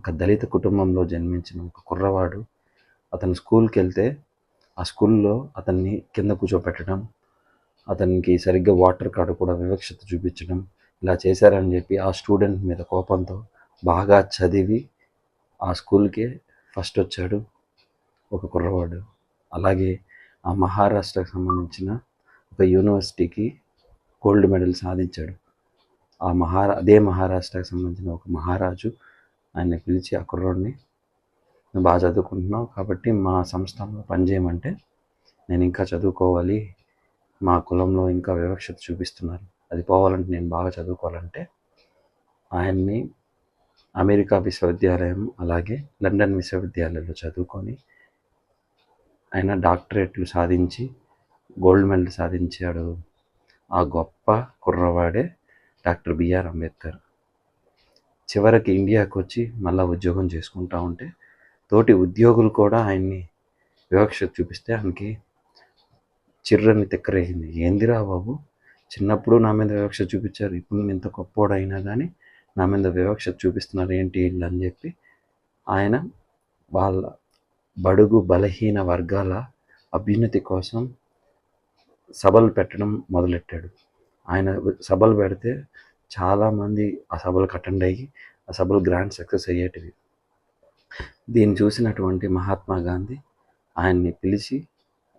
ఒక దళిత కుటుంబంలో జన్మించిన ఒక కుర్రవాడు అతను స్కూల్కి వెళ్తే ఆ స్కూల్లో అతన్ని కింద కూర్చోపెట్టడం అతనికి సరిగ్గా వాటర్ కార్డు కూడా వివక్షత చూపించడం ఇలా చేశారని చెప్పి ఆ స్టూడెంట్ మీద కోపంతో బాగా చదివి ఆ స్కూల్కే ఫస్ట్ వచ్చాడు ఒక కుర్రవాడు. అలాగే ఆ మహారాష్ట్రకు సంబంధించిన ఒక యూనివర్సిటీకి గోల్డ్ మెడల్ సాధించాడు. ఆ మహారా అదే మహారాష్ట్రకు సంబంధించిన ఒక మహారాజు ఆయన పిలిచి ఆ కుర్రోడిని నువ్వు బాగా చదువుకుంటున్నావు కాబట్టి మా సంస్థలో పనిచేయమంటే నేను ఇంకా చదువుకోవాలి. మా కులంలో ఇంకా వివక్షత చూపిస్తున్నారు. అది పోవాలంటే నేను బాగా చదువుకోవాలంటే ఆయన్ని అమెరికా విశ్వవిద్యాలయం అలాగే లండన్ విశ్వవిద్యాలయంలో చదువుకొని ఆయన డాక్టరేట్లు సాధించి గోల్డ్ మెడల్ సాధించాడు. ఆ గొప్ప కుర్రవాడే డాక్టర్ బిఆర్ అంబేద్కర్. చివరికి ఇండియాకు వచ్చి మళ్ళీ ఉద్యోగం చేసుకుంటా ఉంటే తోటి ఉద్యోగులు కూడా ఆయన్ని వివక్ష చూపిస్తే ఆయనకి చిర్రని తిక్కరేగింది ఏందిరా బాబు? చిన్నప్పుడు నా మీద వివక్ష చూపించారు. ఇప్పుడు నేను ఇంత గొప్పోడైనా కానీ నా మీద వివక్ష చూపిస్తున్నారు ఏంటి వీళ్ళు? అని చెప్పి ఆయన వాళ్ళ బడుగు బలహీన వర్గాల అభ్యున్నతి కోసం సభలు పెట్టడం మొదలెట్టాడు. ఆయన సభలు పెడితే చాలామంది ఆ సభలకు అటెండ్ అయ్యి ఆ సభలు గ్రాండ్ సక్సెస్ అయ్యేటివి. దీన్ని చూసినటువంటి మహాత్మా గాంధీ ఆయన్ని పిలిచి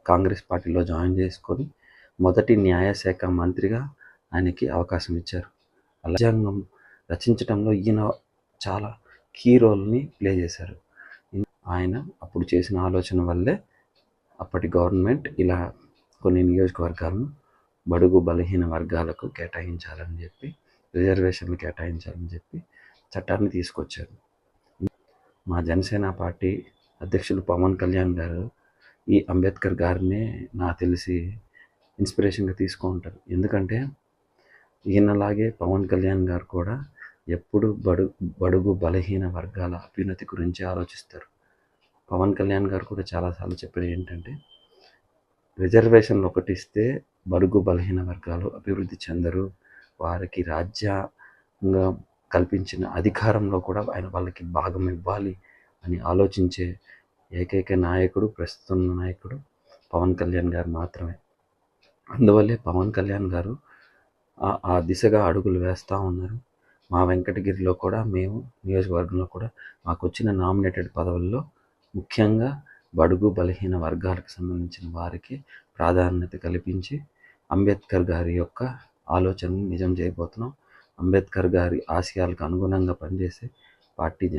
కాంగ్రెస్ పార్టీలో జాయిన్ చేసుకొని మొదటి న్యాయశాఖ మంత్రిగా ఆయనకి అవకాశం ఇచ్చారు. రాజ్యాంగం రచించడంలో ఈయన చాలా కీ రోల్ని ప్లే చేశారు. ఆయన అప్పుడు చేసిన ఆలోచన వల్లే అప్పటి గవర్నమెంట్ ఇలా కొన్ని నియోజకవర్గాలను బడుగు బలహీన వర్గాలకు కేటాయించాలని చెప్పి రిజర్వేషన్లు కేటాయించాలని చెప్పి చట్టాన్ని తీసుకొచ్చారు. మా జనసేన పార్టీ అధ్యక్షులు పవన్ కళ్యాణ్ గారు ఈ అంబేద్కర్ గారినే నాకు తెలిసి ఇన్స్పిరేషన్గా తీసుకుంటారు ఎందుకంటే ఈయనలాగే పవన్ కళ్యాణ్ గారు కూడా ఎప్పుడు బడు బడుగు బలహీన వర్గాల అభ్యున్నతి గురించి ఆలోచిస్తారు. పవన్ కళ్యాణ్ గారు కూడా చాలాసార్లు చెప్పేది ఏంటంటే రిజర్వేషన్లు ఒకటి ఇస్తే బడుగు బలహీన వర్గాలు అభివృద్ధి చెందరు. వారికి రాజ్యాంగం కల్పించిన అధికారంలో కూడా ఆయన వాళ్ళకి భాగం ఇవ్వాలి అని ఆలోచించే ఏకైక నాయకుడు ప్రస్తుతం నాయకుడు పవన్ కళ్యాణ్ గారు మాత్రమే. అందువల్లే పవన్ కళ్యాణ్ గారు ఆ దిశగా అడుగులు వేస్తూ ఉన్నారు. మా వెంకటగిరిలో కూడా మేము నియోజకవర్గంలో కూడా మాకు వచ్చిన నామినేటెడ్ పదవుల్లో ముఖ్యంగా బడుగు బలహీన వర్గాలకు సంబంధించిన వారికి ప్రాధాన్యత కల్పించి అంబేద్కర్ గారి యొక్క ఆలోచనను నిజం చేయబోతున్నాం. అంబేద్కర్ గారి ఆశయాలకు అనుగుణంగా పనిచేసే పార్టీ